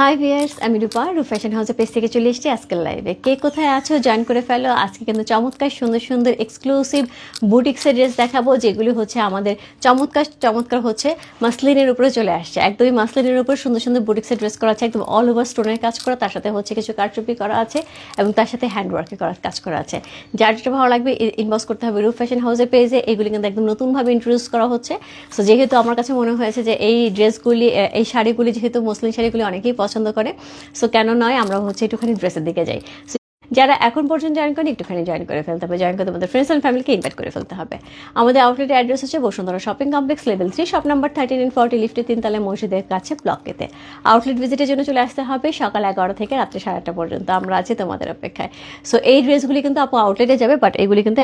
High viewers আমি রূপা রূপ fashion হাউসের পেজ থেকে চলে এসেছি আজকের লাইভে কে কোথায় আছো জয়েন করে ফেলো। আজকে কিন্তু চমৎকার, সুন্দর সুন্দর এক্সক্লুসিভ বুটিক্সের ড্রেস দেখাবো, যেগুলি হচ্ছে আমাদের চমৎকার চমৎকার হচ্ছে মাসলিনের উপরে চলে আসছে। একদমই মাসলিনের উপর সুন্দর সুন্দর বুটিক্সের ড্রেস করা আছে, একদম অল ওভার স্টোনের কাজ করা। তার সাথে হচ্ছে কিছু কারচুপি করা আছে এবং তার সাথে হ্যান্ড ওয়ার্কে করা, কাজ করা আছে। যার যেটা ভালো লাগবে ইনবক্স করতে হবে রূপ ফ্যাশন হাউসের পেজে এগুলি কিন্তু একদম নতুনভাবে ইন্ট্রোডিউস করা হচ্ছে। সো যেহেতু আমার কাছে মনে হয়েছে যে এই ড্রেসগুলি এই শাড়িগুলি, যেহেতু মুসলিম শাড়িগুলি অনেকেই পছন্দ করে। সো কেন নয়, আমরা হচ্ছে একটুখানি ড্রেসের দিকে যাই। যারা এখন পর্যন্ত জয়েন করেন, একটুখানি জয়েন করে ফেলতে হবে। জয়েন করতে আমাদের ফ্রেন্ডস অ্যান্ড ফ্যামিলিকে ইনভাইট করে ফেলতে হবে। আমাদের আউটলেট অ্যাড্রেস হচ্ছে Bashundhara shopping complex level three shop number thirteen in forty লিফটে তিনতলা মসজিদের কাছে ব্লকেতে আউটলেট ভিজিটের জন্য চলে আসতে হবে সকাল এগারো থেকে রাত্রে সাড়ে আটটা পর্যন্ত। আমরা আছি তোমাদের অপেক্ষায়। সো এই ড্রেসগুলি কিন্তু আপু আউটলেটে যাবে বাট এগুলি কিন্তু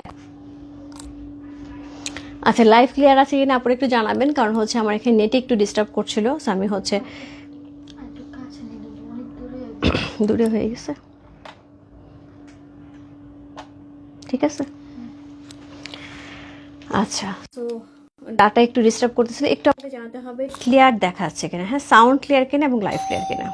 আচ্ছা লাইভ ক্লিয়ার আছে কিনা আপনারা একটু জানাবেন। কারণ হচ্ছে আমার এখানে নেটে একটু ডিস্টার্ব করছিল। সো আমি হচ্ছে একটু কাছে নিয়ে নেব, অনেক দূরে হয়ে গেছে। ঠিক আছে? আচ্ছা। তো ডাটা একটু ডিস্টার্ব করতেছিল একটু আমাকে জানাতে হবে। ক্লিয়ার দেখাচ্ছে কিনা হ্যাঁ সাউন্ড ক্লিয়ার কিনা এবং লাইভ ক্লিয়ার কিনা।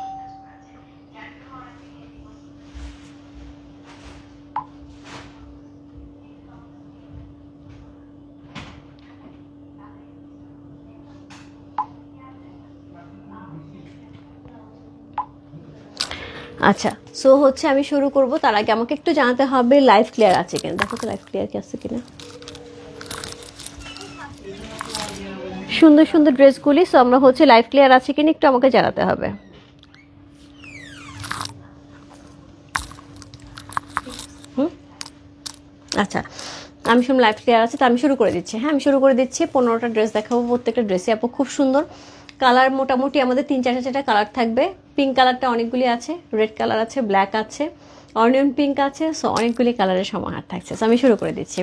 আচ্ছা সো হচ্ছে আমি শুরু করব। তার আগে আমাকে একটু জানাতে হবে লাইভ ক্লিয়ার আছে কিনা? দেখো তো লাইভ ক্লিয়ার কি আছে কিনা। সুন্দর সুন্দর ড্রেসগুলি সো আমরা হচ্ছে লাইভ ক্লিয়ার আছে কিনা একটু আমাকে জানাতে হবে। আচ্ছা আমি শুনুন লাইভ ক্লিয়ার আছে, তো আমি শুরু করে দিচ্ছি। হ্যাঁ আমি শুরু করে দিচ্ছি, পনেরোটা ড্রেস দেখাবো। প্রত্যেকটা ড্রেসে আপু খুব সুন্দর। কালার মোটামুটি আমাদের তিন চারটা চারটা কালার থাকবে। পিঙ্ক কালারটা অনেকগুলি আছে রেড কালার আছে ব্ল্যাক আছে, অনিয়ন পিঙ্ক আছে সো অনেকগুলি কালারের সমাহার থাকছে। সো আমি শুরু করে দিচ্ছি।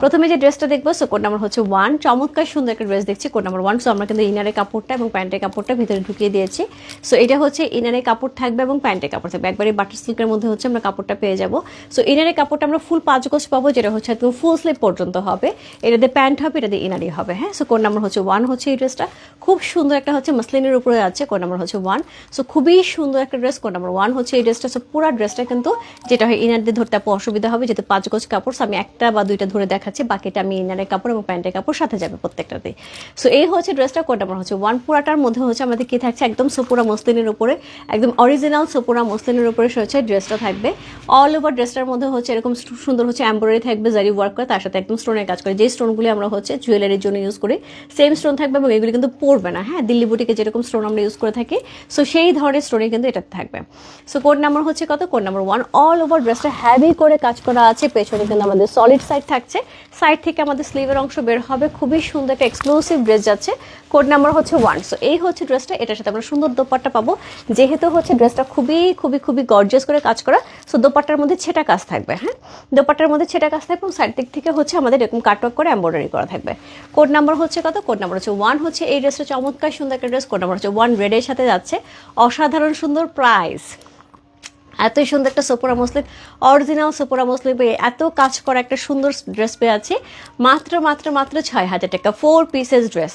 প্রথমে যে ড্রেসটা দেখব সো কোড নাম্বার হচ্ছে ওয়ান চমৎকার সুন্দর একটা ড্রেস দেখছি কোড নাম্বার ওয়ান সো আমরা কিন্তু ইনারের কাপড়টা এবং প্যান্টের কাপড়টা ভিতরে ঢুকিয়ে দিয়েছি। সো এটা হচ্ছে ইনারের কাপড় থাকবে এবং প্যান্টের কাপড় থাকবে। একবারে বাটার সিল্কের মধ্যে হচ্ছে আমরা কাপড়টা পেয়ে যাব। সো ইনারের কাপড়টা আমরা ফুল পাঁচ গোছ পাবো, যেটা হচ্ছে একদম ফুল স্লিপ পর্যন্ত হবে। এটাতে প্যান্ট হবে, এটাতে ইনারি হবে হ্যাঁ? সো কোড নাম্বার হচ্ছে ওয়ান হচ্ছে এই ড্রেসটা খুব সুন্দর একটা হচ্ছে মাসলিনের উপরে আছে কোড নাম্বার হচ্ছে ওয়ান সো খুবই সুন্দর একটা ড্রেস কোড নাম্বার ওয়ান হচ্ছে এই ড্রেসটা সো পুরো ড্রেসটা কিন্তু যেটা হয় ইনার দিয়ে ধরতে অসুবিধা হবে, যেহেতু পাঁচ গোছ কাপড় আমি একটা বা দুইটা ধরে দেখাচ্ছি, বাকিটা আমি ইনারের কাপড় এবং প্যান্টের কাপড় সাথে যাবে প্রত্যেকটাতে সো এই হচ্ছে ড্রেসটা কোড নাম্বার হচ্ছে ওয়ান পুরাটার মধ্যে হচ্ছে আমাদের কি থাকছে? একদম সোপুরা মসলিনের উপরে, একদম অরিজিনাল সোপুরা মসলিনের উপরে হচ্ছে ড্রেসটা থাকবে। অল ওভার ড্রেসটার মধ্যে হচ্ছে এরকম সুন্দর হচ্ছে এমব্রয়ডারি থাকবে জারি ওয়ার্ক করে, তার সাথে একদম স্টোনের কাজ করে। যে স্টোনগুলি আমরা হচ্ছে জুয়েলারির জন্য ইউজ করি সেম স্টোন থাকবে এবং এগুলি কিন্তু পড়বে না। হ্যাঁ দিল্লি বুটিকে যেরকম স্টোন আমরা ইউজ করে থাকি সো সেই ধরনের স্টোনে কিন্তু এটা থাকবে। সো কোড নাম্বার হচ্ছে কত? Code number one all over ড্রেসটা হ্যাভি করে কাজ করা আছে। পেছনে কিন্তু আমাদের সলিড সাইড থাকছে। সাইড থেকে আমাদের স্লিভের অংশ বের হবে। খুবই সুন্দর একটা এক্সক্লুসিভ ড্রেস যাচ্ছে। কোড নাম্বার হচ্ছে ওয়ান সো এই হচ্ছে ড্রেসটা এটার সাথে আমরা সুন্দর দোপাট্টা পাবো। যেহেতু হচ্ছে ড্রেসটা খুবই খুবই খুবই গর্জিয়াস করে কাজ করা সো দোপাট্টার মধ্যে ছেটা কাজ থাকবে হ্যাঁ? দোপাট্টার মধ্যে ছেটা কাজ থাকবে এবং সাইড দিক থেকে হচ্ছে আমাদের এরকম কাটওয়ার্ক করে এম্ব্রয়ডারি করা থাকবে। কোড নাম্বার হচ্ছে কত? কোড নাম্বার হচ্ছে ওয়ান হচ্ছে এই ড্রেসটা চমৎকার সুন্দর একটা ড্রেস কোড নাম্বার হচ্ছে ওয়ান রেডের সাথে যাচ্ছে। অসাধারণ সুন্দর প্রাইস এতই সুন্দর একটা সোপোরা মসলিন অরিজিনাল সোপোরা মসলিন পেয়ে এত কাজ করা একটা সুন্দর ড্রেস পেয়ে আছি। মাত্র মাত্র মাত্র ছয় হাজার টাকা। Four pieces dress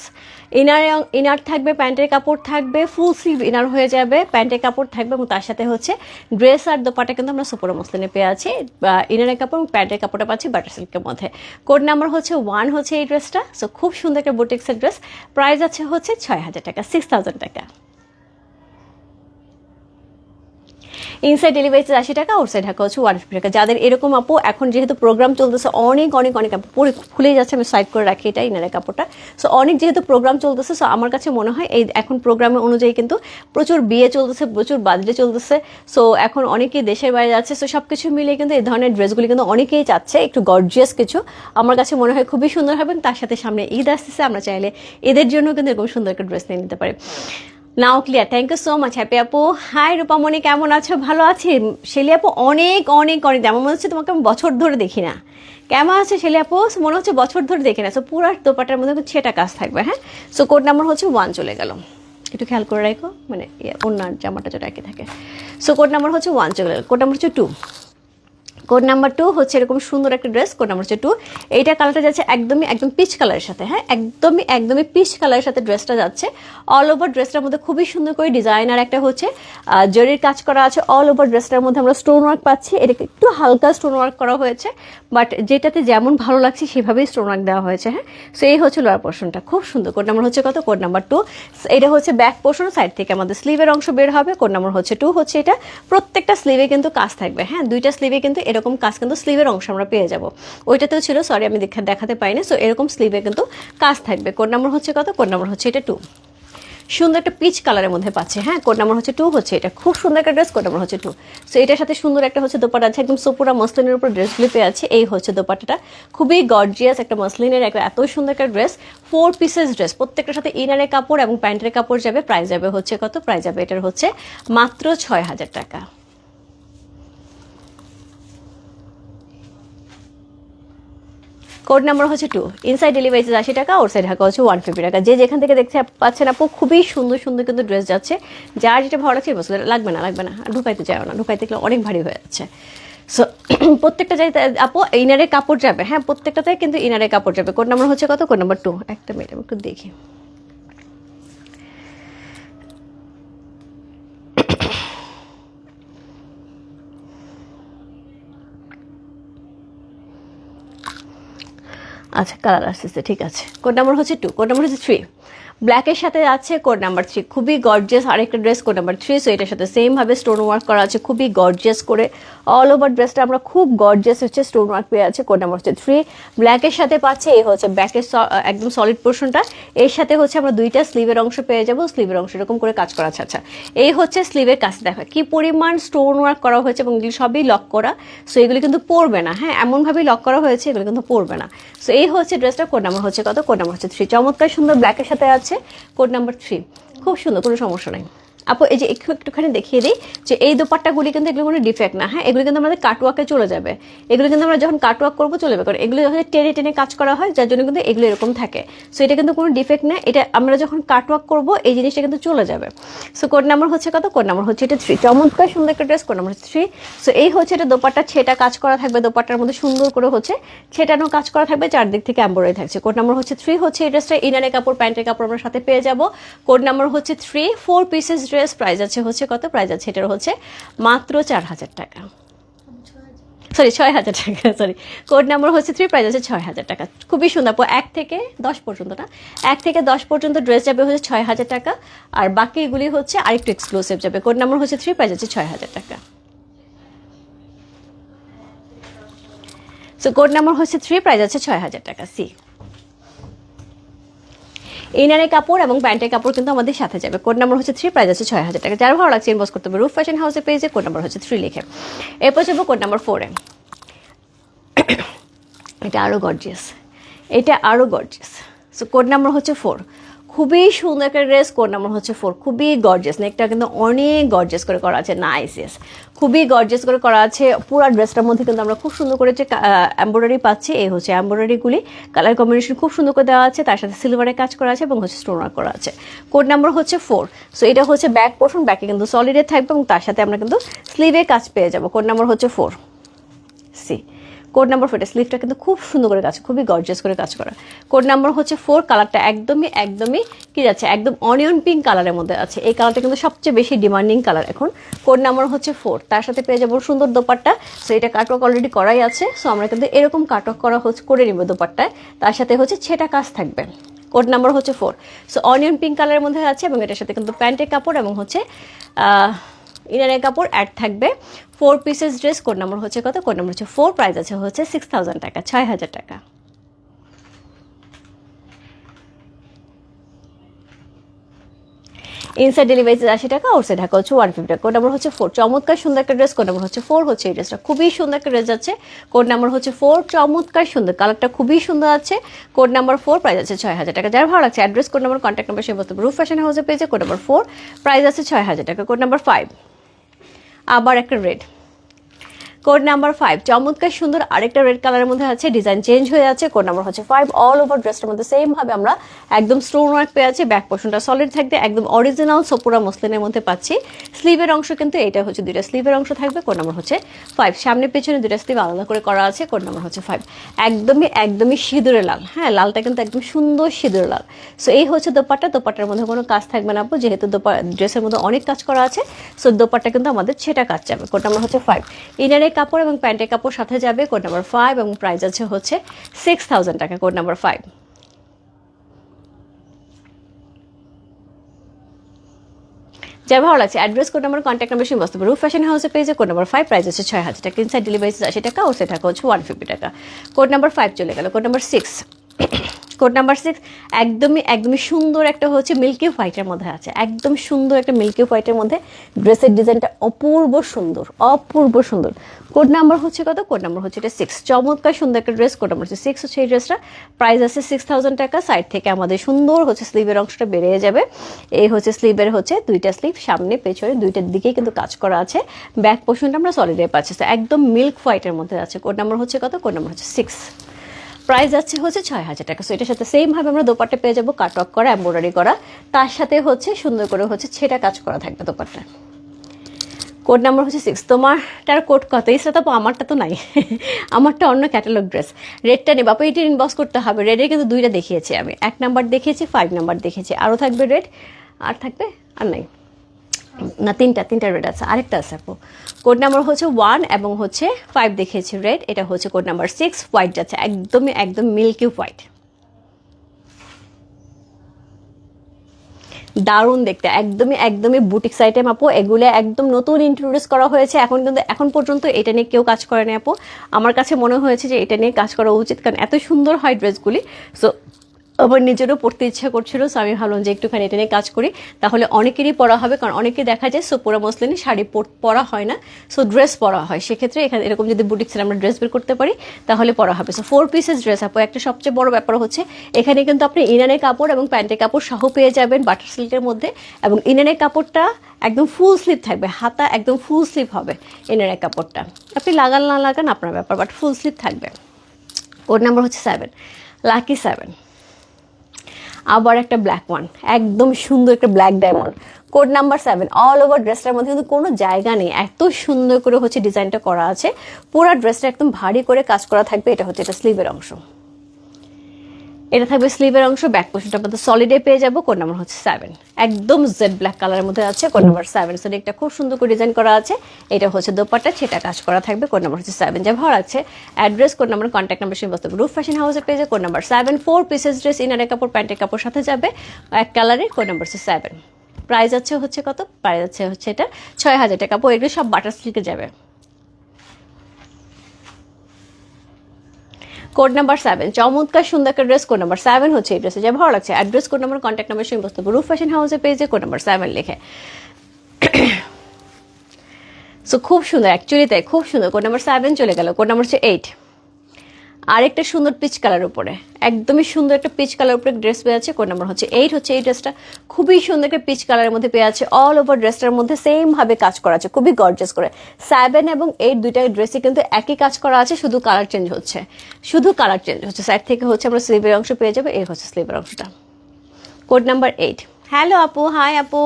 inner inner থাকবে, প্যান্টের কাপড় থাকবে ফুল স্লিভ ইনার হয়ে যাবে, প্যান্টের কাপড় থাকবে এবং তার সাথে হচ্ছে ড্রেস আর দোপাটা কিন্তু আমরা সোপোরা মসলিনে পেয়ে আছি। ইনারের কাপড় এবং প্যান্টের কাপড়টা পাচ্ছি বাটার সিল্কের মধ্যে। কোড নাম্বার হচ্ছে ওয়ান হচ্ছে এই ড্রেসটা সো খুব সুন্দর একটা বুটিক্সের ড্রেস প্রাইস আছে হচ্ছে ছয় হাজার টাকা সিক্স থাউজেন্ড টাকা। ইনসাইড ডেলিভারি আশি টাকা আউটসাইড ঢাকা হচ্ছে ওয়ান টাকা। যাদের এরকম আপু, এখন যেহেতু প্রোগ্রাম চলতেছে, অনেক অনেক অনেক আপু, পুরো খুলে যাচ্ছে, আমি সাইড করে রাখি এটা ইনারের কাপড়টা। সো অনেক যেহেতু প্রোগ্রাম চলতেছে সো আমার কাছে মনে হয়, এই এখন প্রোগ্রামের অনুযায়ী কিন্তু প্রচুর বিয়ে চলতেছে, প্রচুর বাজরে চলতেছে। সো এখন অনেকেই দেশের বাইরে যাচ্ছে সো সব কিছু মিলিয়ে কিন্তু এই ধরনের ড্রেসগুলি কিন্তু অনেকেই চাচ্ছে, একটু গর্জিয়াস কিছু। আমার কাছে মনে হয় খুবই সুন্দর হবে তার সাথে সামনে ঈদ আসতেছে, আমরা চাইলে এদের জন্য কিন্তু এরকম সুন্দর একটা ড্রেস নিয়ে নিতে পারি। Now clear thank you so much happy আপু হাই রূপামণি কেমন আছো? ভালো আছি। শেলি আপু অনেক অনেক অনেক। এমন মনে হচ্ছে তোমাকে আমি বছর ধরে দেখি না। কেমন আছে শেলি আপু? মনে হচ্ছে বছর ধরে দেখি না। সো পুরো দোপাটার মধ্যে সেটা কাজ থাকবে হ্যাঁ? সো কোড নাম্বার হচ্ছে ওয়ান চলে গেল। একটু খেয়াল করে রাখো। মানে ইয়ে, অন্য জামাটা যেটা একই থাকে। সো কোড নাম্বার হচ্ছে ওয়ান চলে গেল। কোড নাম্বার হচ্ছে টু কোড নাম্বার টু হচ্ছে এরকম সুন্দর একটা ড্রেস কোড নাম্বার হচ্ছে টু এইটা কালারটা যাচ্ছে একদমই, একদম পিচ কালারের সাথে হ্যাঁ? একদমই একদমই পিচ কালারের সাথে ড্রেসটা যাচ্ছে। অল ওভার ড্রেসটার মধ্যে খুবই সুন্দর করে ডিজাইনার একটা হচ্ছে জরির কাজ করা আছে। অল ওভার ড্রেসটার মধ্যে আমরা স্টোন ওয়ার্ক পাচ্ছি। এটাকে একটু হালকা স্টোন ওয়ার্ক করা হয়েছে বাট যেটাতে যেমন ভালো লাগছে সেভাবেই স্টোন ওয়ার্ক দেওয়া হয়েছে হ্যাঁ? সো এই হচ্ছে লোয়ার পোর্শনটা খুব সুন্দর। কোড নাম্বার হচ্ছে কত? কোড নাম্বার টু এটা হচ্ছে ব্যাক পোর্শন সাইড থেকে আমাদের স্লিভের অংশ বের হবে। কোড নাম্বার হচ্ছে টু হচ্ছে এটা। প্রত্যেকটা স্লিভে কিন্তু কাজ থাকবে হ্যাঁ? দুইটা স্লিভে কিন্তু এরকম কাজ কিন্তু স্লিভের অংশ আমরা পেয়ে যাব। ওইটাতেও ছিল সরি আমি দেখা দেখাতে পাইনি সো এরকম স্লিভে কিন্তু কাজ থাকবে। কোড নাম্বার হচ্ছে কত? কোড নাম্বার হচ্ছে এটা টু সুন্দর একটা পিচ কালারের মধ্যে পাচ্ছে হ্যাঁ? কোড নাম্বার হচ্ছে টু হচ্ছে এটা। খুব সুন্দর একটা ড্রেস কোড নাম্বার হচ্ছে টু সো এটার সাথে সুন্দর একটা হচ্ছে দোপাটা আছে। একদম সোপুরা মসলিনের উপর ড্রেসগুলি পেয়ে আছে এই হচ্ছে দোপাটাটা খুবই গর্জিয়াস একটা মসলিনের একটা এত সুন্দর একটা ড্রেস ফোর পিসেস ড্রেস প্রত্যেকটার সাথে ইনারের কাপড় এবং প্যান্টের কাপড় যাবে। প্রাইস যাবে হচ্ছে কত? প্রাইস যাবে এটার হচ্ছে মাত্র ছয় হাজার টাকা। কোড নাম্বার হচ্ছে টু ইনসাইড ডেলিভারি আশি টাকা ওর সাইড ঢাকা হচ্ছে ওয়ান ফিফটি টাকা। যে যেখান থেকে দেখতে পাচ্ছেন আপু, খুবই সুন্দর সুন্দর কিন্তু ড্রেস যাচ্ছে। যার যেটা ভালো লাগছে, বসে লাগবে না লাগবে না। আর ঢুকাইতে যাও না, ঢুকাইতে গেলে অনেক ভারী হয়ে যাচ্ছে। সো প্রত্যেকটা যাই আপু ইনারের কাপড় যাবে। হ্যাঁ প্রত্যেকটাতে কিন্তু ইনারের কাপড় যাবে। কোড নাম্বার হচ্ছে কত? কোড নাম্বার টু একটা মিনিট আমি একটু দেখি। আচ্ছা কালার আসতেছে ঠিক আছে। কোড নাম্বার হচ্ছে টু কোড নাম্বার হচ্ছে থ্রি ব্ল্যাকের সাথে আছে কোড নাম্বার থ্রি খুবই গর্জিয়াস আরেকটা dress code number three so এটার সাথে সেমভাবে স্টোন ওয়ার্ক করা আছে, খুবই গর্জিয়াস করে। অল ওভার ড্রেসটা আমরা খুব গর্জিয়াস হচ্ছে স্টোন ওয়ার্ক পেয়ে আছে কোড নাম্বার হচ্ছে থ্রি ব্ল্যাকের সাথে পাচ্ছে, এই হচ্ছে ব্যাকের একদম সলিড পোর্শনটা এর সাথে হচ্ছে আমরা দুইটা স্লিভের অংশ পেয়ে যাব স্লিভের অংশ এরকম করে কাজ করা আছে। আচ্ছা এই হচ্ছে স্লিভের কাজ। দেখা, কি পরিমাণ স্টোন ওয়ার্ক করা হয়েছে এবং এগুলি সবই লক করা সো এগুলি কিন্তু পড়বে না। হ্যাঁ এমনভাবেই লক করা হয়েছে, এগুলো কিন্তু পড়বে না। সো এই হচ্ছে ড্রেসটা কোড নাম্বার হচ্ছে কত? কোড নাম্বার হচ্ছে থ্রি চমৎকার সুন্দর ব্ল্যাকের সাথে আছে। কোড নাম্বার থ্রি খুব সুন্দর কোনো সমস্যা নাই। আপু, এই যে একটু একটুখানি দেখিয়ে দিই যে এই দোপাট্টাগুলি কিন্তু এগুলো কোনো ডিফেক্ট না হ্যাঁ? এগুলো কিন্তু আমাদের কাটওয়ার্কে চলে যাবে। এগুলো কিন্তু আমরা যখন কাটওয়ার্ক করব, চলে যাবে। কারণ এগুলো যখন টেনে টেনে কাজ করা হয়, যার জন্য কিন্তু এগুলো এরকম থাকে। সো এটা কিন্তু কোনো ডিফেক্ট না। এটা আমরা যখন কাটওয়ার্ক করব, এই জিনিসটা কিন্তু চলে যাবে। সো কোড নাম্বার হচ্ছে কত? কোড নাম্বার হচ্ছে এটা থ্রি চমৎকার সুন্দর একটা ড্রেস কোড নাম্বার হচ্ছে থ্রি সো এই হচ্ছে এটা দোপাট্টা। ছেটা কাজ করা থাকবে, দোপাট্টার মধ্যে সুন্দর করে হচ্ছে ছেটানো কাজ করা থাকবে, চারদিক থেকে এম্বয়ডারি থাকছে। কোড নাম্বার হচ্ছে থ্রি হচ্ছে এই ড্রেসটা ইনারের কাপড় প্যান্টের কাপড় আমরা সাথে পেয়ে যাব। কোড নাম্বার হচ্ছে three four pieces dress price আছে হচ্ছে কত? প্রাইস আছে এটার হচ্ছে মাত্র চার হাজার টাকা। সরি ছয় হাজার টাকা সরি কোড নাম্বার হচ্ছে থ্রি প্রাইস আছে ছয় হাজার টাকা। খুবই সুন্দর এক থেকে দশ পর্যন্ত না? এক থেকে দশ পর্যন্ত ড্রেস যাবে হচ্ছে ছয় হাজার টাকা, আর বাকিগুলি হচ্ছে আরেকটু এক্সক্লুসিভ যাবে। কোড নাম্বার হচ্ছে থ্রি প্রাইস আছে ছয় হাজার টাকা। সো কোড নাম্বার হচ্ছে থ্রি প্রাইস আছে ছয় হাজার টাকা সি ইনারের কাপড় এবং প্যান্টের কাপড় কিন্তু আমাদের সাথে যাবে। কোড নাম্বার হচ্ছে থ্রি প্রাইস আছে ছয় হাজার টাকা। যার ভালো লাগছে ইনবক্স করতে হবে রুফ ফ্যাশন হাউসের পেজে কোড নাম্বার হচ্ছে থ্রি লিখে। এরপর যাব কোড নাম্বার ফোরে এটা আরও গর্জিয়াস এটা আরও গর্জিয়াস সো কোড নাম্বার হচ্ছে ফোর খুবই সুন্দর একটা ড্রেস কোড নাম্বার হচ্ছে ফোর খুবই গর্জিয়াস নেকটা কিন্তু অনেক গর্জেস করে করা আছে। নাইস ইয়েস খুবই গর্জেস করে করা আছে। পুরো ড্রেসটার মধ্যে কিন্তু আমরা খুব সুন্দর করে যে এম্ব্রয়ডারি পাচ্ছি, এই হচ্ছে এম্ব্রয়ডারিগুলি কালার কম্বিনেশন খুব সুন্দর করে দেওয়া আছে। তার সাথে সিলভারের কাজ করা আছে এবং হচ্ছে স্টোন ওয়ার্ক করা আছে। কোড নাম্বার হচ্ছে ফোর সো এটা হচ্ছে ব্যাক পোর্শন ব্যাকে কিন্তু সলিডে থাকবে এবং তার সাথে আমরা কিন্তু স্লিভে কাজ পেয়ে যাব। কোড নাম্বার হচ্ছে four C code number four স্লিভটা কিন্তু খুব সুন্দর করে কাজ, খুবই গর্জিয়াস করে কাজ করা। কোড নাম্বার হচ্ছে ফোর কালারটা একদমই একদমই কি যাচ্ছে? একদম অনিয়ন পিঙ্ক কালারের মধ্যে আছে। এই কালারটা কিন্তু সবচেয়ে বেশি ডিমান্ডিং কালার এখন। কোড নাম্বার হচ্ছে ফোর তার সাথে পেয়ে যাব সুন্দর দোপাট্টা। সো এটা কাটওয়ার্ক অলরেডি করাই আছে। সো আমরা কিন্তু এরকম কাটওয়ার্ক করা হচ্ছে, করে নিব দোপাট্টায়। তার সাথে হচ্ছে ছেটা কাজ থাকবে। কোড নাম্বার হচ্ছে ফোর সো অনিয়ন পিঙ্ক কালারের মধ্যে আছে এবং এটার সাথে কিন্তু প্যান্টের কাপড় এবং হচ্ছে ইনারের কাপড় অ্যাড থাকবে। Four pieces dress code number হচ্ছে কত? কোড নাম্বার হচ্ছে ফোর প্রাইস আছে হচ্ছে সিক্স থাউজেন্ড টাকা, ছয় হাজার টাকা। ইনসাইড ডেলিভারি আশি টাকা ওর সাইড ঢাকা হচ্ছে ওয়ান ফিফটি কোড নাম্বার হচ্ছে ফোর চমৎকার সুন্দর একটা ড্রেস কোড নাম্বার হচ্ছে ফোর হচ্ছে এই ড্রেসটা খুবই সুন্দর একটা ড্রেস আছে। কোড নাম্বার হচ্ছে ফোর চমৎকার সুন্দর কালারটা খুবই সুন্দর আছে। কোড নাম্বার ফোর প্রাইস আছে ছয় হাজার টাকা। যার ভালো লাগছে address code number contact number সে বলতে রুফ ফ্যাশন হাউসে পেয়েছে কোড নাম্বার ফোর প্রাইস আছে ছয় হাজার টাকা কোড নাম্বার ফাইভ আবার একটা রেড কোড নাম্বার ফাইভ চমৎকার, সুন্দর, আরেকটা রেড কালারের মধ্যে আছে ডিজাইন চেঞ্জ হয়ে আছে, কোড নাম্বার হচ্ছে ফাইভ অল ওভার ড্রেসটার মধ্যে সেম ভাবে আমরা একদম স্টোন ওয়ার্ক পেয়ে আছি ব্যাক পোর্শনটা সলিড থাকবে, একদম অরিজিনাল সোপুরা মসলিনের মধ্যে পাচ্ছি। স্লিভের অংশ কিন্তু এটা হচ্ছে দুইটা স্লিভের অংশ থাকবে, কোড নাম্বার হচ্ছে ফাইভ সামনে পেছনে দুইটা স্লিভ আলাদা করে করা আছে, কোড নাম্বার হচ্ছে ফাইভ একদমই একদমই সিঁদুরে লাল হ্যাঁ লালটা কিন্তু একদম সুন্দর সিঁদুরে লাল। সো এই হচ্ছে দোপাট্টা, দোপাট্টার মধ্যে কোনো কাজ থাকবে না আপু, যেহেতু দোপা ড্রেসের মধ্যে অনেক কাজ করা আছে সো দোপাট্টা কিন্তু আমাদের সেটা কাজ যাবে কোড নাম্বার হচ্ছে ফাইভ ইনারের কাপড় এবং প্যান্টের কাপড় সাথে যাবে কোড নাম্বার ফাইভ এবং প্রাইস আছে হচ্ছে সিক্স থাউজেন্ড টাকা, কোড নাম্বার ফাইভ যার ভালো লাগছে। Address code number contact number সমস্ত রুফ ফ্যাশন হাউসে পেয়েছে কোড নাম্বার ফাইভ প্রাইস আছে ছয় হাজার টাকা। ইনসাইড ডেলিভারি আশি টাকা ও সেটা হচ্ছে ওয়ান ফিফটি টাকা। কোড নাম্বার ফাইভ চলে গেল, code number six code number six একদমই একদমই সুন্দর একটা হচ্ছে মিল্কি হোয়াইটের মধ্যে আছে। একদম সুন্দর একটা মিল্কি হোয়াইটের মধ্যে ড্রেসের ডিজাইনটা অপূর্ব সুন্দর অপূর্ব সুন্দর। কোড নাম্বার হচ্ছে কত? কোড নাম্বার হচ্ছে এটা সিক্স চমৎকার সুন্দর একটা ড্রেস কোড নাম্বার হচ্ছে সিক্স হচ্ছে এই ড্রেসটা প্রাইস আছে সিক্স থাউজেন্ড টাকা। সাইড থেকে আমাদের সুন্দর হচ্ছে স্লিভের অংশটা বেড়ে যাবে। এই হচ্ছে স্লিভের হচ্ছে দুইটা স্লিভ সামনে, পেছনে, দুইটার দিকেই কিন্তু কাজ করা আছে। ব্যাক পোর্শনটা আমরা সলিডে পাচ্ছি। তো একদম মিল্ক হোয়াইটের মধ্যে আছে। কোড নাম্বার হচ্ছে কত? কোড নাম্বার হচ্ছে সিক্স প্রাইস যাচ্ছে হচ্ছে ছয় হাজার টাকা। সো এটার সাথে সেমভাবে আমরা দোপাট্টা পেয়ে যাব কাটওয়ার্ক করা এম্ব্রয়ডারি করা। তার সাথে হচ্ছে সুন্দর করে হচ্ছে ছেটা কাজ করা থাকবে দোপাট্টা। কোড নাম্বার হচ্ছে সিক্স তোমারটার কোড কত? এই সেটা তো আমারটা তো নাই। আমারটা অন্য ক্যাটালগ ড্রেস রেডটা নেই বাপা এটি ইনবক্স করতে হবে। রেডে কিন্তু দুইটা দেখিয়েছি আমি। এক নাম্বার দেখিয়েছি ফাইভ নাম্বার দেখিয়েছি। আরও থাকবে রেড আর থাকবে? আর নাই। না, তিনটা তিনটা রেড আছে। আরেকটা আছে আপু। কোড নাম্বার হচ্ছে ওয়ান এবং হচ্ছে ফাইভ দেখিয়েছি রেড এটা হচ্ছে কোড নাম্বার সিক্স হোয়াইট যাচ্ছে। একদমই, একদম মিল্কি হোয়াইট দারুণ দেখতে। একদমই একদমই বুটিক আইটেম আপু। এগুলো একদম নতুন ইন্ট্রোডিউস করা হয়েছে। এখন কিন্তু, এখন পর্যন্ত এটা নিয়ে কেউ কাজ করে করেনি আপু। আমার কাছে মনে হয়েছে যে এটা নিয়ে কাজ করা উচিত। কারণ এত সুন্দর হয় ড্রেসগুলি সো আমার নিজেরও পড়তে ইচ্ছা করছিল সো আমি ভাবলাম যে একটুখানি এটা নিয়ে কাজ করি। তাহলে অনেকেরই পরা হবে, কারণ অনেকে দেখা যায় সো পুরো মসলিনে শাড়ি পর- পরা হয় না। সো ড্রেস পরা হয়। সেক্ষেত্রে এখানে এরকম যদি বুটিক্সের আমরা ড্রেস বের করতে পারি, তাহলে পরা হবে। সো ফোর পিসেস ড্রেস আপু, একটা সবচেয়ে বড় ব্যাপার হচ্ছে, এখানে কিন্তু আপনি ইনানের কাপড় এবং প্যান্টের কাপড় সহ পেয়ে যাবেন বাটার সিল্কের মধ্যে, এবং ইনানের কাপড়টা একদম ফুল স্লিভ থাকবে। হাতা একদম ফুল স্লিভ হবে ইনানের কাপড়টা। আপনি লাগান না লাগান আপনার ব্যাপার বাট ফুল স্লিভ থাকবে। কোড নাম্বার হচ্ছে সেভেন লাকি সেভেন আবার একটা ব্ল্যাক ওয়ান একদম সুন্দর একটা black diamond code number seven all over ড্রেসটার মধ্যে কিন্তু কোনো জায়গা নেই। এত সুন্দর করে হচ্ছে ডিজাইনটা করা আছে। পুরো ড্রেসটা একদম ভারী করে কাজ করা থাকবে, এটা হচ্ছে এটা স্লিভের অংশ। এটা থাকবে স্লিভের অংশ ব্যাক পোর্শনটা আমাদের সলিডে পেয়ে যাব কোড নাম্বার হচ্ছে সেভেন একদম জেড ব্ল্যাক কালারের মধ্যে আছে কোড নাম্বার সেভেন সো একটা খুব সুন্দর করে ডিজাইন করা আছে। এটা হচ্ছে দোপাট্টা, সেটা কাজ করা থাকবে কোড নাম্বার হচ্ছে সেভেন যা ভাড়া আছে address code number contact number বস্তু রুফ ফ্যাশন হাউসে পেয়ে code number seven four pieces dress ইনারের কাপড় প্যান্টের কাপড় সাথে যাবে, এক কালারের কোড নাম্বার হচ্ছে সেভেন প্রাইস আছে হচ্ছে কত? প্রাইস আছে হচ্ছে এটা ছয় হাজার টাকা। এগুলো সব বাটার সিল্কে যাবে। কোড নাম্বার সেভেন চমৎকার সুন্দর একটা ড্রেস কোড নাম্বার সেভেন হচ্ছে এই ড্রেসে যা ভালো লাগছে। Address code number contact number সেই বস্তু। রুফ ফ্যাশন হাউসে পেয়েছে কোড নাম্বার সেভেন লিখে। সো খুব সুন্দর। অ্যাকচুয়ালি তাই খুব সুন্দর। কোড নাম্বার সেভেন চলে গেল। কোড নাম্বার হচ্ছে এইট আরেকটা সুন্দর পিচ কালার উপরে। একদমই সুন্দর একটা পিচ কালার উপরে ড্রেস পেয়ে আছে কোড নাম্বার হচ্ছে এইট হচ্ছে, এই ড্রেসটা খুবই সুন্দর একটা পিচ কালারের মধ্যে পেয়ে আছে অল ওভার ড্রেসটার মধ্যে সেমভাবে কাজ করা আছে, খুবই গর্জাস করে। সেভেন এবং এইট দুইটা ড্রেসে কিন্তু একই কাজ করা আছে, শুধু কালার চেঞ্জ হচ্ছে। শুধু কালার চেঞ্জ হচ্ছে। সাইড থেকে হচ্ছে আমরা স্লিভের অংশ পেয়ে যাব, এই হচ্ছে স্লিভের অংশটা। কোড নাম্বার এইট হ্যালো আপু। হাই আপু।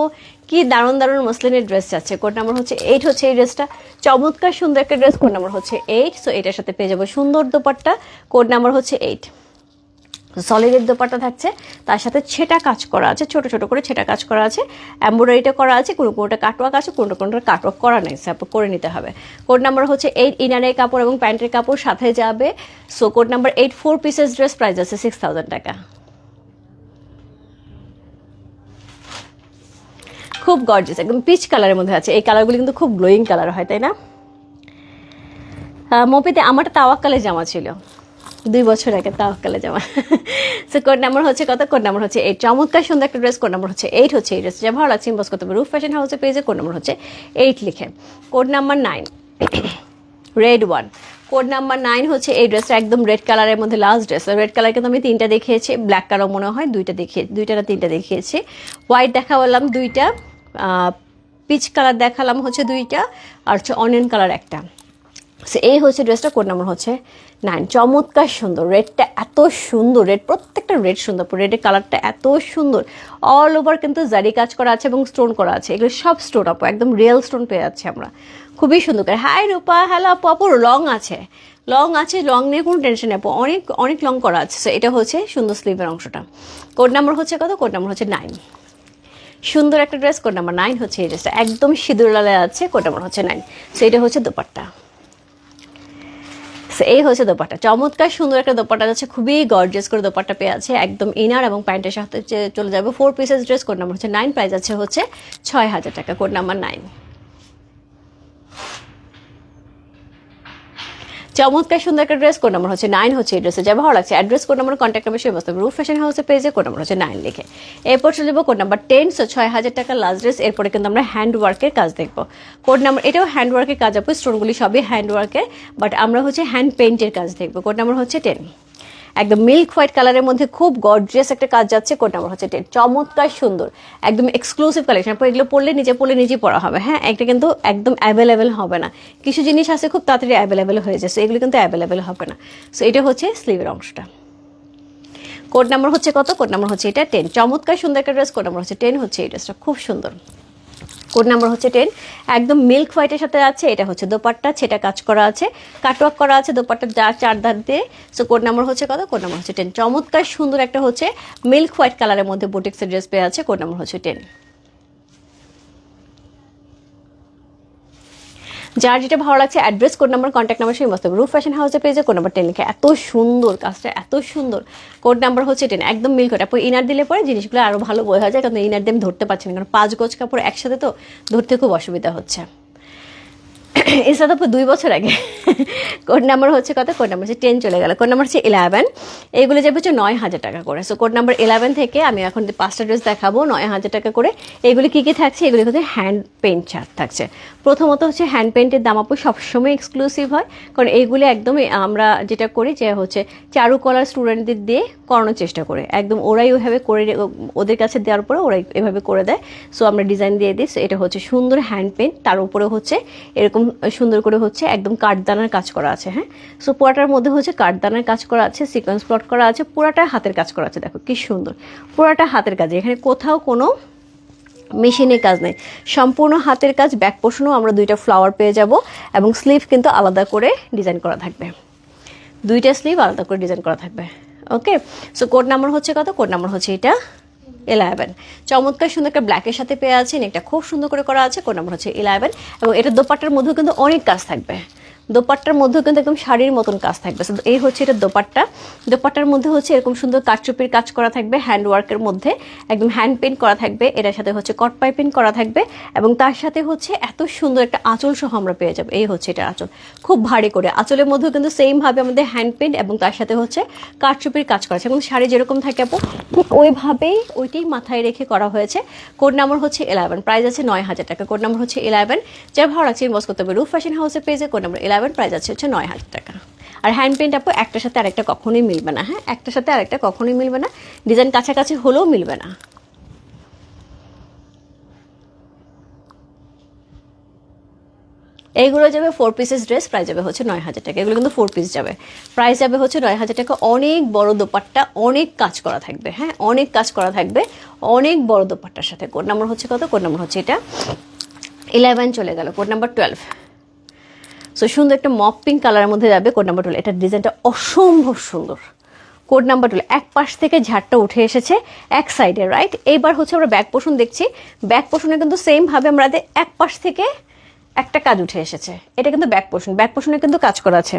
কি দারুণ দারুণ মসলিনের ড্রেস যাচ্ছে। কোড নাম্বার হচ্ছে এইট হচ্ছে এই ড্রেসটা চমৎকার সুন্দর একটা ড্রেস কোড নাম্বার হচ্ছে এইট সো এটার সাথে পেয়ে যাব সুন্দর দোপাট্টা কোড নাম্বার হচ্ছে এইট সলিডের দোপাট্টা থাকছে। তার সাথে ছেটা কাজ করা আছে, ছোট ছোট করে ছেটা কাজ করা আছে। এম্ব্রয়ডারিটা করা আছে, কোনো কোনোটা কাটওয়ার্ক আছে, কোনো কোনোটা কাটওয়ার্ক করা নেই। স্যাপ করে নিতে হবে। কোড নাম্বার হচ্ছে এইট ইনারের কাপড় এবং প্যান্টের কাপড় সাথে যাবে। So code number eight four pieces dress price আছে সিক্স থাউজেন্ড টাকা। খুব গর্জিয়াস একদম পিচ কালারের মধ্যে আছে। এই কালারগুলি কিন্তু খুব গ্লোয়িং কালার হয়, তাই না? মপিতে আমারটা তাওয়াক্কালে জামা ছিল। দুই বছর আগে তাওয়াক্কালে জামা। সো কোড নাম্বার হচ্ছে কত? কোড নাম্বার হচ্ছে এইট চমৎকার সুন্দর একটা ড্রেস কোড নাম্বার হচ্ছে এইট হচ্ছে এই ড্রেস যা ভালো লাগছে বস করতে রুফ ফ্যাশন হাউসে পেয়েছে কোড নাম্বার হচ্ছে এইট লিখে। Code number nine red one code number nine হচ্ছে এই ড্রেসটা একদম রেড কালারের মধ্যে লাস্ট ড্রেস রেড কালার কিন্তু আমি তিনটা দেখিয়েছি। ব্ল্যাক কালার মনে হয়, দুইটা দেখিয়ে দুইটা না তিনটা দেখিয়েছি। হোয়াইট দেখা বললাম দুইটা। পিচ কালার দেখালাম হচ্ছে দুইটা আর হচ্ছে অনিয়ন কালার একটা। সো এই হচ্ছে ড্রেসটা কোড নাম্বার হচ্ছে নাইন চমৎকার সুন্দর। রেডটা এত সুন্দর। রেড প্রত্যেকটা রেড সুন্দর। রেডের কালারটা এত সুন্দর। অল ওভার কিন্তু জারি কাজ করা আছে এবং স্টোন করা আছে। এগুলো সব স্টোন আপু, একদম রিয়েল স্টোন পেয়ে যাচ্ছে আমরা। খুবই সুন্দর। করে হাই রূপা। হ্যালো আপু আপু লং আছে। লং আছে লং নিয়ে কোনো টেনশন নেই, আপু। অনেক অনেক লং করা আছে। সো এটা হচ্ছে সুন্দর স্লিভের অংশটা। কোড নাম্বার হচ্ছে কত? কোড নাম্বার হচ্ছে নাইন সুন্দর একটা ড্রেস কোড নাম্বার নাইন হচ্ছে এই ড্রেসটা একদম সিঁদুর লালে আছে কোড নাম্বার হচ্ছে নাইন সো এটা হচ্ছে দোপাট্টা। এই হচ্ছে দোপাট্টা। চমৎকার সুন্দর একটা দোপাট্টা যাচ্ছে। খুবই গর্জিয়াস করে দোপাটা পেয়ে আছে। একদম ইনার এবং প্যান্টের সাথে চলে যাবে। Four pieces dress code number হচ্ছে নাইন প্রাইস আছে হচ্ছে ছয় হাজার টাকা কোড নাম্বার নাইন চমৎকার, সুন্দর একটা ড্রেস কোড নাম্বার হচ্ছে নাইন হচ্ছে এই ড্রেসে যা ভালো লাগছে address code number contact number সেই বস্তু রুফ ফ্যাশন হাউসের পেজে কোড নাম্বার হচ্ছে নাইন লিখে। এরপর চলে যাব কোড নাম্বার টেন সো ছয় হাজার টাকা লাস্ট ড্রেস এরপরে কিন্তু আমরা হ্যান্ড ওয়ার্কের কাজ দেখব। কোড নাম্বার এটাও হ্যান্ড ওয়ার্কের কাজ, আপু। স্টোনগুলি সবই হ্যান্ড ওয়ার্কের বাট আমরা হচ্ছে হ্যান্ড পেন্টের কাজ দেখব। কোড নাম্বার হচ্ছে টেন একদম মিল্ক হোয়াইট কালারের মধ্যে খুব গর্জিয়াস একটা কাজ যাচ্ছে কোড নাম্বার হচ্ছে টেন চমৎকার সুন্দর, একদম এক্সক্লুসিভ কালেকশন আপু এগুলো পড়লে নিজে পড়লে নিজেই পড়া হবে হ্যাঁ? এটা কিন্তু একদম অ্যাভেলেবেল হবে না। কিছু জিনিস আছে খুব তাড়াতাড়ি অ্যাভেলেবেল হয়ে যায় সো এগুলো কিন্তু অ্যাভেলেবেল হবে না। সো এটা হচ্ছে স্লিভের অংশটা। কোড নাম্বার হচ্ছে কত? কোড নাম্বার হচ্ছে এটা টেন চমৎকার সুন্দর একটা ড্রেস কোড নাম্বার হচ্ছে টেন হচ্ছে এই ড্রেসটা খুব সুন্দর। কোড নাম্বার হচ্ছে টেন। একদম মিল্ক হোয়াইটের সাথে আছে, এটা হচ্ছে দোপাট্টা সেটা কাজ করা আছে কাটওয়ার্ক করা আছে দোপাট্টা যা চার ধার দিয়ে। সো কোড নাম্বার হচ্ছে কত? কোড নাম্বার হচ্ছে টেন। চমৎকার সুন্দর একটা হচ্ছে মিল্ক হোয়াইট কালারের মধ্যে বুটিক্সের ড্রেস পেয়ে আছে, কোড নাম্বার হচ্ছে টেন। যার যেটা ভালো লাগছে address code number contact number সেই মস্ত রুফ ফ্যাশন হাউসে পেজে কোড নাম্বার টেন লিখে। এত সুন্দর কাজটা, এত সুন্দর। কোড নাম্বার হচ্ছে টেন একদম মিল কোড আপনি ইনার দিলে পরে জিনিসগুলো আরও ভালো বোঝা যায়, কারণ ইনার দিয়ে আমি ধরতে পারছি না। কারণ পাঁচ গজ কাপড় একসাথে তো ধরতে খুব অসুবিধা হচ্ছে। তো দুই বছর আগে। কোড নাম্বার হচ্ছে কত? কোড নাম্বার হচ্ছে টেন চলে গেল। কোড নাম্বার হচ্ছে ইলেভেন এইগুলো যাবে হচ্ছে নয় হাজার টাকা করে। সো কোড নাম্বার ইলেভেন থেকে আমি এখন পাঁচটা ড্রেস দেখাবো, নয় হাজার টাকা করে, এগুলি কী কী থাকছে? এগুলি হচ্ছে হ্যান্ড পেন্ট ছাড় থাকছে। প্রথমত হচ্ছে হ্যান্ড পেন্টের দাম আপু সবসময় এক্সক্লুসিভ হয়। কারণ এইগুলি একদমই আমরা যেটা করি যে হচ্ছে চারুকলার স্টুডেন্টদের দিয়ে করানোর চেষ্টা করে। একদম ওরাই ওইভাবে করে ওদের কাছে দেওয়ার পরে ওরাই এভাবে করে দেয়। সো আমরা ডিজাইন দিয়ে দিই। সো এটা হচ্ছে সুন্দর হ্যান্ড পেন্ট তার উপরে হচ্ছে এরকম সুন্দর করে হচ্ছে একদম কাঠদানার কাজ করা আছে হ্যাঁ? সো পুরাটার মধ্যে হচ্ছে কাঠদানার কাজ করা আছে সিকোয়েন্স প্লট করা আছে, পুরাটা হাতের কাজ করা আছে, দেখো কি সুন্দর। পুরাটা হাতের কাজ, এখানে কোথাও কোনো মেশিনের কাজ নেই। সম্পূর্ণ হাতের কাজ ব্যাক পোর্শনও আমরা দুইটা ফ্লাওয়ার পেয়ে যাব এবং স্লিভ কিন্তু আলাদা করে ডিজাইন করা থাকবে। দুইটা স্লিভ আলাদা করে ডিজাইন করা থাকবে ওকে সো কোড নাম্বার হচ্ছে কত? কোড নাম্বার হচ্ছে এটা ইলেভেন চমৎকার সুন্দর একটা ব্ল্যাকের সাথে পেয়ে আছেন। এটা খুব সুন্দর করে করা আছে। কোন নাম্বার হচ্ছে ইলেভেন এবং এটা দোপাট্টার মধ্যেও কিন্তু অনেক কাজ থাকবে। দোপাট্টার মধ্যেও কিন্তু একদম শাড়ির মতন কাজ থাকবে। এই হচ্ছে এটা দোপাট্টা। দোপাট্টার মধ্যে হচ্ছে এরকম সুন্দর কাঠচুপির কাজ করা থাকবে হ্যান্ড ওয়ার্কের মধ্যে। একদম হ্যান্ড পেন্ট করা থাকবে, এটার সাথে হচ্ছে কট পাইপিং করা থাকবে এবং তার সাথে হচ্ছে এত সুন্দর একটা আঁচল সহ আমরা পেয়ে যাব। এই হচ্ছে এটা আঁচল। খুব ভারী করে। আঁচলের মধ্যেও কিন্তু সেম ভাবে আমাদের হ্যান্ড পেন্ট এবং তার সাথে হচ্ছে কাঠচুপির কাজ করা আছে। এবং শাড়ি যেরকম থাকে আপু, ঠিক ওইভাবেই ওইটাই মাথায় রেখে করা হয়েছে। কোড নাম্বার হচ্ছে ইলেভেন প্রাইস আছে নয় হাজার টাকা। কোড নাম্বার হচ্ছে ইলেভেন যা ভালো লাগছে ইনবক্স করতে হবে। রুফ ফ্যাশন হাউসের পেজে কোড নাম্বার ইলেভেন প্রাইস আছে হচ্ছে নয় হাজার টাকা। আর হ্যান্ড পেন্ট আপু, একটার সাথে আরেকটা কখনোই মিলবে না হ্যাঁ? একটার সাথে আরেকটা কখনোই মিলবে না। ডিজাইন কাছাকাছি হলেও মিলবে না। এইগুলো যাবে ফোর পিসেস ড্রেস প্রাইস যাবে হচ্ছে নয় হাজার টাকা। এগুলো কিন্তু ফোর পিস যাবে। প্রাইস যাবে হচ্ছে নয় হাজার টাকা। অনেক বড় দোপাট্টা, অনেক কাজ করা থাকবে হ্যাঁ? অনেক কাজ করা থাকবে। অনেক বড় দোপাট্টার সাথে। কোড নাম্বার হচ্ছে কত? কোড নাম্বার হচ্ছে এটা। ইলেভেন চলে গেল। কোড নাম্বার টুয়েলভ সো সুন্দর একটা মপ পিঙ্ক কালারের মধ্যে যাবে কোড নাম্বার টুয়েলভ এটার ডিজাইনটা অসম্ভব সুন্দর। কোড নাম্বার টুয়েলভ এক পাশ থেকে ঝাড়টা উঠে এসেছে, এক সাইডে রাইট এইবার হচ্ছে আমরা ব্যাক পোষণ দেখছি। ব্যাক পোষণে কিন্তু সেমভাবে আমরা এক পাশ থেকে একটা কাজ উঠে এসেছে। এটা কিন্তু ব্যাক পোষণ ব্যাক পোষণে কিন্তু কাজ করা আছে।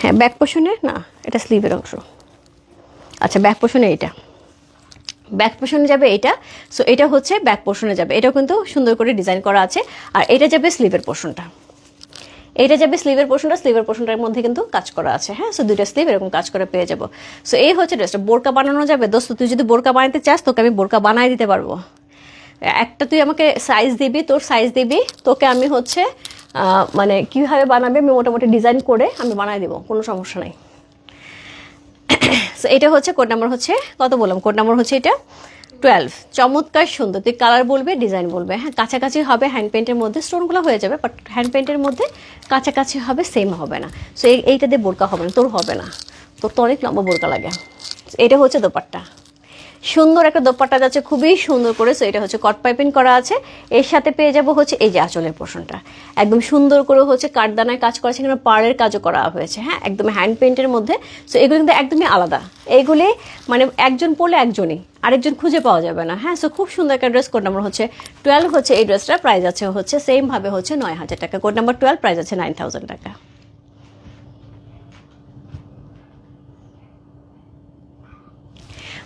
হ্যাঁ ব্যাক পোষণে না, এটা স্লিভের অংশ। আচ্ছা ব্যাক পোষণে এটা ব্যাক পোর্শনে যাবে এটা। সো এটা হচ্ছে ব্যাক পোর্শনে যাবে। এটাও কিন্তু সুন্দর করে ডিজাইন করা আছে। আর এটা যাবে স্লিভের পোর্শনটা এটা যাবে স্লিভের পোর্শনটা স্লিভের পোর্শনটার মধ্যে কিন্তু কাজ করা আছে। হ্যাঁ? সো দুইটা স্লিভ এরকম কাজ করে পেয়ে যাব। সো এই হচ্ছে ড্রেসটা বোরকা বানানো যাবে। দোস্ত, তুই যদি বোরকা বানাতে চাস, তোকে আমি বোরকা বানাই দিতে পারব। একটা তুই আমাকে সাইজ দিবি, তোর সাইজ দিবি। তোকে আমি হচ্ছে মানে কীভাবে বানাবে, আমি মোটামুটি ডিজাইন করে আমি বানাই দেবো। কোনো সমস্যা নেই। সো এটা হচ্ছে কোড নাম্বার হচ্ছে, কত বললাম? কোড নাম্বার হচ্ছে এটা টুয়েলভ চমৎকার সুন্দর। তুই কালার বলবে ডিজাইন বলবে। হ্যাঁ কাছাকাছি হবে হ্যান্ড পেন্টের মধ্যে স্টোনগুলো হয়ে যাবে বাট হ্যান্ড পেন্টের মধ্যে কাছাকাছি হবে সেম হবে না। সো এইটা দিয়ে বোরকা হবে না, তোর হবে না। তোর তো অনেক লম্বা বোরকা লাগে। এটা হচ্ছে দোপাট্টা। সুন্দর একটা দোপাট্টা যাচ্ছে, খুবই সুন্দর করে। সো এটা হচ্ছে কট পাইপিং করা আছে। এর সাথে পেয়ে যাব হচ্ছে এই যে আঁচলের পোর্শনটা। একদম সুন্দর করে হচ্ছে কাঠদানায় কাজ করা এখানে পাড়ের কাজও করা হয়েছে। হ্যাঁ একদম হ্যান্ড পেন্টের মধ্যে। সো এগুলো কিন্তু একদমই আলাদা। এইগুলি মানে একজন পড়লে একজনই, আরেকজন খুঁজে পাওয়া যাবে না। হ্যাঁ সো খুব সুন্দর একটা ড্রেস কোড নাম্বার হচ্ছে টুয়েলভ হচ্ছে এই ড্রেসটা প্রাইস আছে হচ্ছে সেমভাবে হচ্ছে নয় হাজার টাকা। কোড নাম্বার টুয়েলভ প্রাইস আছে নাইন থাউজেন্ড টাকা।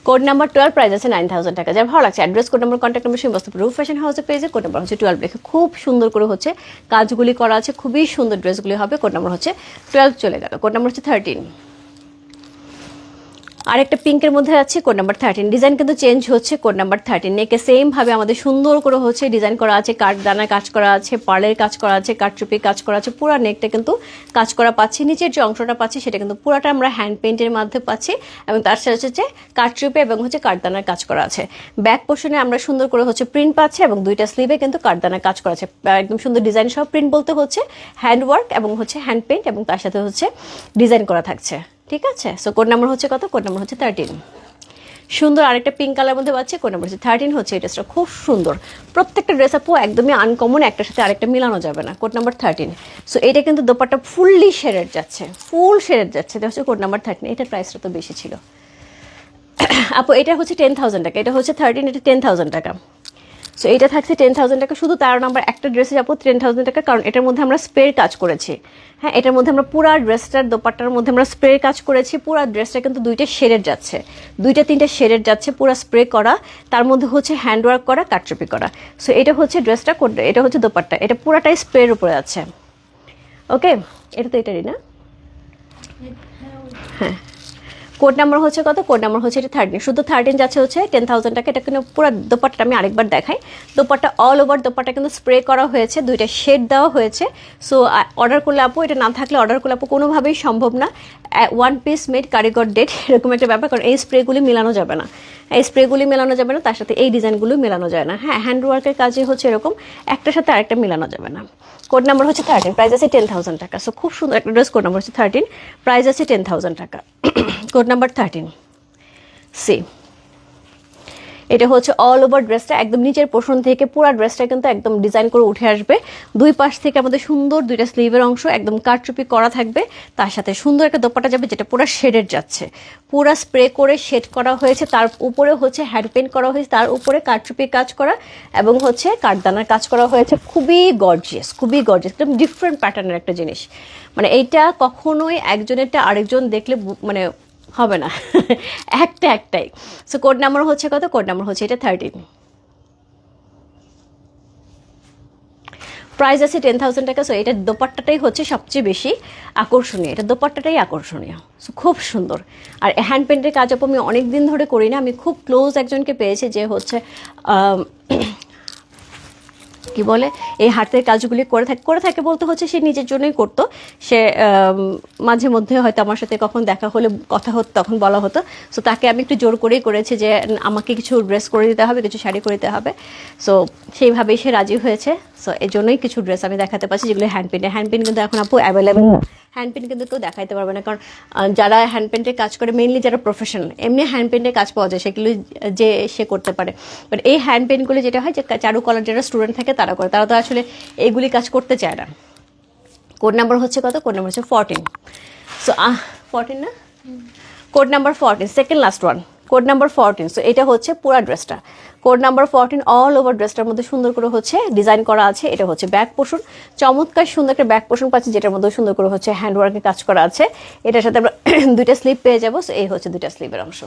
কোড নাম্বার টুয়েলভ প্রাইস আছে নাইন থাউজেন্ড টাকা। যার ভালো লাগছে address code number contact number সেই রূপ ফ্যাশন হাউসে পেজে কোড নাম্বার হচ্ছে টুয়েলভ লেখে খুব সুন্দর করে হচ্ছে কাজগুলি করা আছে, খুবই সুন্দর ড্রেসগুলি হবে। কোড নাম্বার হচ্ছে টুয়েলভ চলে গেল। কোড নাম্বার হচ্ছে থার্টিন আরেকটা পিঙ্কের মধ্যে আছে কোড নাম্বার থার্টিন ডিজাইন কিন্তু চেঞ্জ হচ্ছে কোড নাম্বার থার্টিন নেকে সেম ভাবে আমাদের সুন্দর করে হচ্ছে ডিজাইন করা আছে। কাঠ দানার কাজ করা আছে, পার্লের কাজ করা আছে কাঠচুপি কাজ করা আছে। পুরো নেকটা কিন্তু কাজ করা পাচ্ছি, নিচের যে অংশটা পাচ্ছি সেটা কিন্তু পুরাটা আমরা হ্যান্ড পেন্টের মাধ্যমে পাচ্ছি এবং তার সাথে হচ্ছে কাঠচুপি এবং হচ্ছে কাঠদানার কাজ করা আছে। ব্যাক পোর্শনে আমরা সুন্দর করে হচ্ছে প্রিন্ট পাচ্ছি এবং দুইটা স্লিভে কিন্তু কাঠদানার কাজ করা আছে। একদম সুন্দর ডিজাইন সহ প্রিন্ট বলতে হচ্ছে। হ্যান্ড ওয়ার্ক এবং হচ্ছে হ্যান্ড পেন্ট এবং তার সাথে হচ্ছে ডিজাইন করা থাকছে। ঠিক আছে? সো কোড নাম্বার হচ্ছে কত? কোড নাম্বার হচ্ছে থার্টিন সুন্দর আরেকটা পিঙ্ক কালার মধ্যে পাচ্ছে কোড নাম্বার হচ্ছে থার্টিন হচ্ছে এই ড্রেসটা খুব সুন্দর। প্রত্যেকটা ড্রেস আপু একদমই আনকমন একটার সাথে আরেকটা মিলানো যাবে না। কোড নাম্বার থার্টিন সো এটা কিন্তু দোপাট্টা ফুললি শেডেড যাচ্ছে ফুল শেডেড যাচ্ছে। এটা হচ্ছে কোড নাম্বার থার্টিন এটার প্রাইসটা তো বেশি ছিল। আপু, এটা হচ্ছে টেন থাউজেন্ড টাকা, এটা হচ্ছে থার্টিন এটা টেন থাউজেন্ড টাকা। সো এটা থাকছে টেন থাউজেন্ড টাকা। শুধু তেরো নাম্বার একটা ড্রেসে যাব টেন থাউজেন্ড টাকা। কারণ এটার মধ্যে আমরা স্প্রের কাজ করেছি। হ্যাঁ এটার মধ্যে আমরা পুরা ড্রেসটার দোপাট্টার মধ্যে আমরা স্প্রের কাজ করেছি। পুরা ড্রেসটা কিন্তু দুইটা শেডের যাচ্ছে। দুইটা তিনটা শেডের যাচ্ছে পুরা স্প্রে করা। তার মধ্যে হচ্ছে হ্যান্ড ওয়ার্ক করা কাটচুপি করা। সো এটা হচ্ছে ড্রেসটা এটা হচ্ছে দোপাট্টা। এটা পুরাটাই স্প্রের উপরে আছে। ওকে এটা তো এটারই না? হ্যাঁ। কোড নাম্বার হচ্ছে কত? কোড নাম্বার হচ্ছে এটা থার্টিন শুধু থার্টিন যাচ্ছে হচ্ছে টেন থাউজেন্ড টাকা। এটা কিন্তু পুরো দোপাট্টা আমি আরেকবার দেখাই। দোপাট্টা অল ওভার দোপাট্টা কিন্তু স্প্রে করা হয়েছে, দুইটা শেড দেওয়া হয়েছে। সো অর্ডার করলে আপু, এটা না থাকলে অর্ডার করলে আপু কোনোভাবেই সম্ভব না। ওয়ান পিস মেড কারিগর ডেট এরকম একটা ব্যাপার। কারণ এই স্প্রেগুলি মিলানো যাবে না। এই স্প্রেগুলি মেলানো যাবে না, তার সাথে এই ডিজাইনগুলো মেলানো যায় না। হ্যাঁ হ্যান্ড ওয়ার্কের কাজে হচ্ছে এরকম, একটার সাথে আরেকটা মেলানো যাবে না। কোড নাম্বার হচ্ছে থার্টিন প্রাইস আছে টেন থাউজেন্ড টাকা। সো খুব সুন্দর একটা ড্রেস কোড নাম্বার হচ্ছে থার্টিন প্রাইস আছে টেন থাউজেন্ড টাকা। কোড নাম্বার থার্টিন সি এটা হচ্ছে অল ওভার ড্রেসটা একদম নিচের পোষণ থেকে পুরো ড্রেসটা কিন্তু একদম ডিজাইন করে উঠে আসবে। দুই পাশ থেকে আমাদের সুন্দর দুইটা স্লিভের অংশ একদম কাটচুপি করা থাকবে। তার সাথে সুন্দর একটা দোপাটা যাবে যেটা পুরো শেডের যাচ্ছে। পুরো স্প্রে করে শেড করা হয়েছে, তার উপরে হচ্ছে হ্যান্ড পেন্ট করা হয়েছে, তার উপরে কাটচুপি কাজ করা এবং হচ্ছে কাঠদানার কাজ করা হয়েছে। খুবই গর্জিয়াস খুবই গর্জিয়াস একদম ডিফারেন্ট প্যাটার্নের একটা জিনিস। মানে এইটা কখনোই একজনেরটা আরেকজন দেখলে মানে হবে না। একটা একটাই। সো কোড নাম্বার হচ্ছে কত? কোড নাম্বার হচ্ছে এটা থার্টিন প্রাইস আছে টেন থাউজেন্ড টাকা সো এটা দোপাট্টাটাই হচ্ছে সবচেয়ে বেশি আকর্ষণীয়। এটা দোপাট্টাটাই আকর্ষণীয়। সো খুব সুন্দর। আর হ্যান্ড পেন্টের কাজ আমি অনেক দিন ধরে করি না। আমি খুব ক্লোজ একজনকে পেয়েছি যে হচ্ছে কি বলে, এই হাতের কাজগুলি করে থাকে করে থাকে বলতে হচ্ছে সে নিজের জন্যই করতো। সে মাঝে মধ্যে হয়তো আমার সাথে কখন দেখা হলে, কথা হতো, তখন বলা হতো। সো তাকে আমি একটু জোর করেই করেছি যে আমাকে কিছু ড্রেস করে দিতে হবে, কিছু শাড়ি করে দিতে হবে। সো সেইভাবেই সে রাজি হয়েছে। সো এই জন্যই কিছু ড্রেস আমি দেখাতে পারছি, যেগুলো হ্যান্ড পেন্টে হ্যান্ড পেন্ট কিন্তু এখন আপু অ্যাভেলেবেল হ্যান্ড পেন্ট কিন্তু কেউ দেখাইতে পারবে না। কারণ যারা হ্যান্ড পেন্টের কাজ করে মেইনলি যারা প্রফেশনাল এমনি হ্যান্ড পেন্টের কাজ পাওয়া যায়, সেগুলো যে সে করতে পারে। বাট এই হ্যান্ড পেন্টগুলো যেটা হয়, যে চারুকলার যারা স্টুডেন্ট থাকে তারা করে। তারা তো আসলে এইগুলি কাজ করতে চায় না। কোড নাম্বার হচ্ছে কত? কোড নাম্বার হচ্ছে ফোরটিন সো আহ ফোরটিন না? Code number fourteen second last one code number fourteen so এটা হচ্ছে পুরা ড্রেসটা। Code number fourteen all over ড্রেসটার মধ্যে সুন্দর করে হচ্ছে ডিজাইন করা আছে। এটা হচ্ছে ব্যাক পোষণ। চমৎকার সুন্দর একটা ব্যাক পোষণ পাচ্ছি, যেটার মধ্যে সুন্দর করে হচ্ছে হ্যান্ড ওয়ার্কের কাজ করা আছে। এটার সাথে আমরা দুইটা স্লিপ পেয়ে যাব। সো এই হচ্ছে দুইটা স্লিপের অংশ।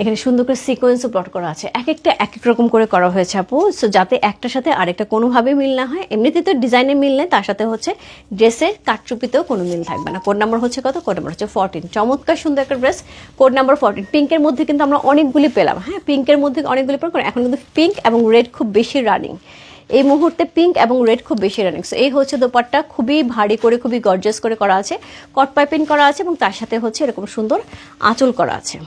এখানে সুন্দর করে সিকোয়েন্সও প্লট করা আছে। এক একটা এক এক রকম করে করা হয়েছে, আপু। সো যাতে একটার সাথে আরেকটা কোনোভাবে মিল না হয় এমনিতে তো ডিজাইনে মিল নেই, তার সাথে হচ্ছে ড্রেসের কাটচুপিতেও কোনো মিল থাকবে না। কোড নাম্বার হচ্ছে কত? কোড নাম্বার হচ্ছে ফোরটিন চমৎকার সুন্দর একটা ড্রেস কোড নাম্বার ফোরটিন পিঙ্কের মধ্যে কিন্তু আমরা অনেকগুলি পেলাম। হ্যাঁ পিঙ্কের মধ্যে অনেকগুলি পেলাম এখন কিন্তু পিঙ্ক এবং রেড খুব বেশি রানিং এই মুহূর্তে পিঙ্ক এবং রেড খুব বেশি রানিং সো এই হচ্ছে দোপাট্টা। খুবই ভারী করে, খুবই গর্জাস করে করা আছে। কট পাইপিং করা আছে এবং তার সাথে হচ্ছে এরকম সুন্দর আঁচল করা আছে।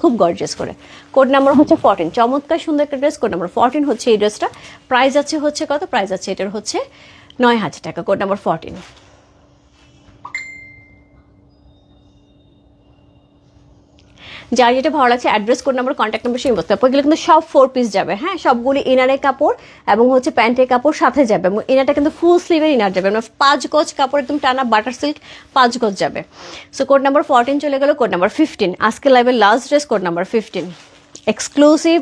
খুব গর্জেস করে। কোড নাম্বার হচ্ছে ফর্টিন চমৎকার সুন্দর একটা ড্রেস কোড নাম্বার ফর্টিন হচ্ছে এই ড্রেসটা প্রাইস আছে হচ্ছে কত? প্রাইস আছে এটার হচ্ছে নয় হাজার টাকা। কোড নাম্বার ফোরটিন যার যেটা ভালো লাগছে address code number contact number সেই বসতে এগুলো কিন্তু সব ফোর পিস যাবে হ্যাঁ? সবগুলি ইনারের কাপড় এবং হচ্ছে প্যান্টের কাপড় সাথে যাবে এবং ইনারটা কিন্তু ফুল স্লিভের ইনার যাবে। মানে পাঁচ গজ কাপড় একদম টানা বাটার সিল্ক পাঁচ গজ যাবে। সো কোড নাম্বার ফোরটিন চলে গেল কোড নাম্বার ফিফটিন আজকে লাইভের last dress code number fifteen exclusive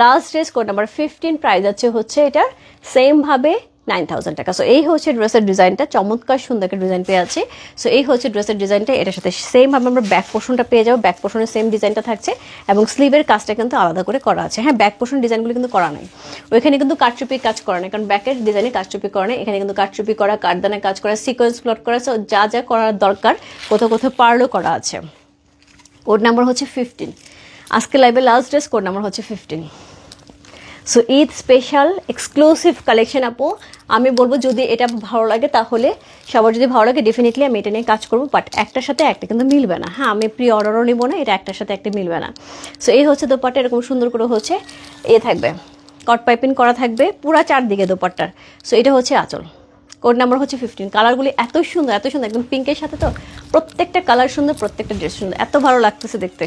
last dress code number fifteen price আছে হচ্ছে এটার সেমভাবে নাইন থাউজেন্ড টাকা। সো এই হচ্ছে ড্রেসের ডিজাইনটা, চমৎকার সুন্দর একটা ডিজাইন পেয়ে আছি সো এই হচ্ছে ড্রেসের ডিজাইনটা, এটার সাথে সেমভাবে আমরা ব্যাক পোর্শনটা পেয়ে যাব। ব্যাক পোর্শনের সেম ডিজাইনটা থাকছে এবং স্লিভের কাজটা কিন্তু আলাদা করে করা আছে। হ্যাঁ ব্যাক পোর্শন ডিজাইনগুলো কিন্তু করা নাই। ওইখানে কিন্তু কাটচুপি কাজ করা নাই, কারণ ব্যাকের ডিজাইনে কাটচুপি করা নাই। এখানে কিন্তু কাটচুপি করা, কাঠদানে কাজ করা সিকোয়েন্স প্লট করা সো যা যা করার দরকার, কোথাও কোথাও পার্লও করা আছে। কোড নাম্বার হচ্ছে ফিফটিন আজকে লাইভে লাস্ট ড্রেস কোড নাম্বার হচ্ছে fifteen so Eid special exclusive collection আপু আমি বলব যদি এটা ভালো লাগে, তাহলে সবার যদি ভালো লাগে ডেফিনেটলি আমি এটা নিয়ে কাজ করব বাট একটার সাথে একটা কিন্তু মিলবে না। হ্যাঁ আমি প্রি অর্ডারও নিবো না, এটা একটার সাথে একটা মিলবে না। সো এই হচ্ছে দোপাট্টা, এরকম সুন্দর করে হচ্ছে এ থাকবে। কট পাইপিং করা থাকবে, পুরা চারদিকে দোপাট্টার। সো এটা হচ্ছে আঁচল। কোড নাম্বার হচ্ছে ফিফটিন কালারগুলি এত সুন্দর এত সুন্দর, একদম পিঙ্কের সাথে তো প্রত্যেকটা কালার সুন্দর, প্রত্যেকটা ড্রেস সুন্দর। এত ভালো লাগতেছে দেখতে।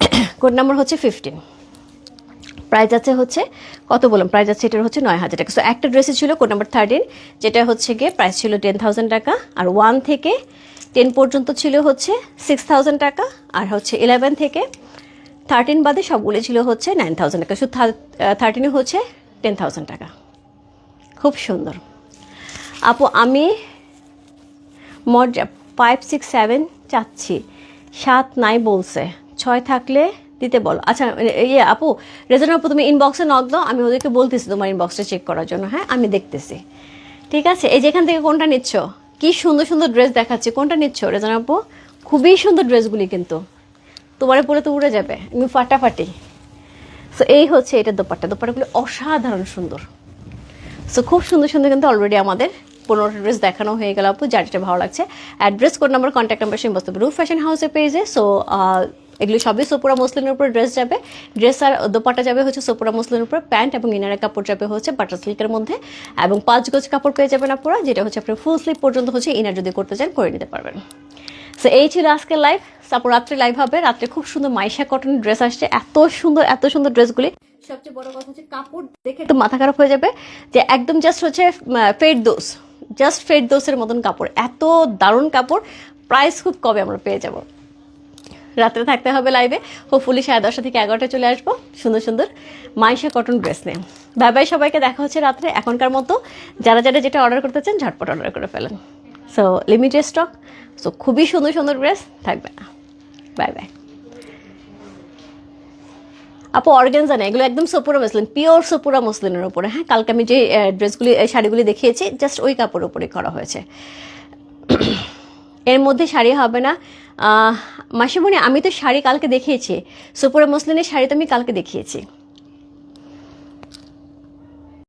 কোড নাম্বার হচ্ছে ফিফটিন প্রাইস আছে হচ্ছে, কত বললাম? প্রাইস আছে এটার হচ্ছে নয় হাজার টাকা। সো একটা ড্রেসে ছিল কোড নাম্বার থার্টিন যেটা হচ্ছে গিয়ে প্রাইস ছিল টেন থাউজেন্ড টাকা, আর ওয়ান থেকে টেন পর্যন্ত ছিল হচ্ছে সিক্স থাউজেন্ড টাকা, আর হচ্ছে ইলেভেন থেকে থার্টিন বাদে সবগুলো ছিল হচ্ছে নাইন থাউজেন্ড টাকা। শুধু থার্টিনে হচ্ছে টেন থাউজেন্ড টাকা। খুব সুন্দর। আপু, আমি মোট ফাইভ সিক্স সেভেন চাচ্ছি। সাত নাই বলছে। ছয় থাকলে দিতে বলো। আচ্ছা ইয়ে আপু রেজন আপু, তুমি ইনবক্সে নক দাও, আমি ওদেরকে বলতেছি তোমার ইনবক্সটা চেক করার জন্য হ্যাঁ? আমি দেখতেছি। ঠিক আছে? এই যেখান থেকে কোনটা নিচ্ছ? কি সুন্দর সুন্দর ড্রেস দেখাচ্ছে, কোনটা নিচ্ছ রেজন আপু? খুবই সুন্দর ড্রেসগুলি কিন্তু। তোমার পরে তো উড়ে যাবে আমি ফাটাফাটি। সো এই হচ্ছে এটা দোপাট্টা। দোপাট্টাগুলি অসাধারণ সুন্দর। সো খুব সুন্দর সুন্দর কিন্তু অলরেডি আমাদের পনেরোটা ড্রেস দেখানো হয়ে গেল আপু, যার যেটা ভালো লাগছে। Address code number contact number সেই বস্তু রুফ ফ্যাশন হাউসের পেজে সো এগুলো সবই সোপুরা মুসলিমের উপর ড্রেস যাবে। ড্রেস আর দোপাটা যাবে হচ্ছে সোপুরা মুসলিমের উপর প্যান্ট এবং ইনারের কাপড় যাবে হচ্ছে বাটার সিল্কের মধ্যে। এবং পাঁচ গজ কাপড় পেয়ে যাবেন আপুরা, যেটা হচ্ছে আপনার ফুল স্লিপ পর্যন্ত হচ্ছে ইনার যদি করতে চান করে নিতে পারবেন। সো এই ছিল আজকের লাইভ তারপর রাত্রে লাইভ হবে। রাত্রে খুব সুন্দর মাইশা কটনের ড্রেস আসছে। এত সুন্দর এত সুন্দর ড্রেসগুলি সবচেয়ে বড় কথা হচ্ছে কাপড় দেখে একটু মাথা খারাপ হয়ে যাবে যে একদম জাস্ট হচ্ছে ফেড দোষ জাস্ট ফেড দোষের মতন কাপড়। এত দারুণ কাপড়। প্রাইস খুব কবে আমরা পেয়ে যাব। রাত্রে থাকতে হবে লাইভে হোপফুলি সাড়ে দশটা থেকে এগারোটা চলে আসব। সুন্দর সুন্দর মাইশা কটন ড্রেস নিয়ে। বাই বাই সবাইকে, দেখা হচ্ছে রাত্রে এখনকার মতো। যারা যারা যেটা অর্ডার করতে চান, ঝটপট অর্ডার করে ফেলেন। সো লিমিটেড স্টক সো খুবই সুন্দর সুন্দর ড্রেস থাকবে না। বাই বাই আপু অর্গেনজা না, এগুলো একদম সোপুরা মুসলিম পিওর সোপুরা মুসলিমের উপরে। হ্যাঁ কালকে আমি যে ড্রেসগুলি শাড়িগুলি দেখিয়েছি জাস্ট ওই কাপড়ের উপরে করা হয়েছে। এর মধ্যে শাড়ি হবে না। মাসিমণি আমি তো শাড়ি কালকে দেখিয়েছি। সুপুরা মুসলিনের শাড়ি তো আমি কালকে দেখিয়েছি।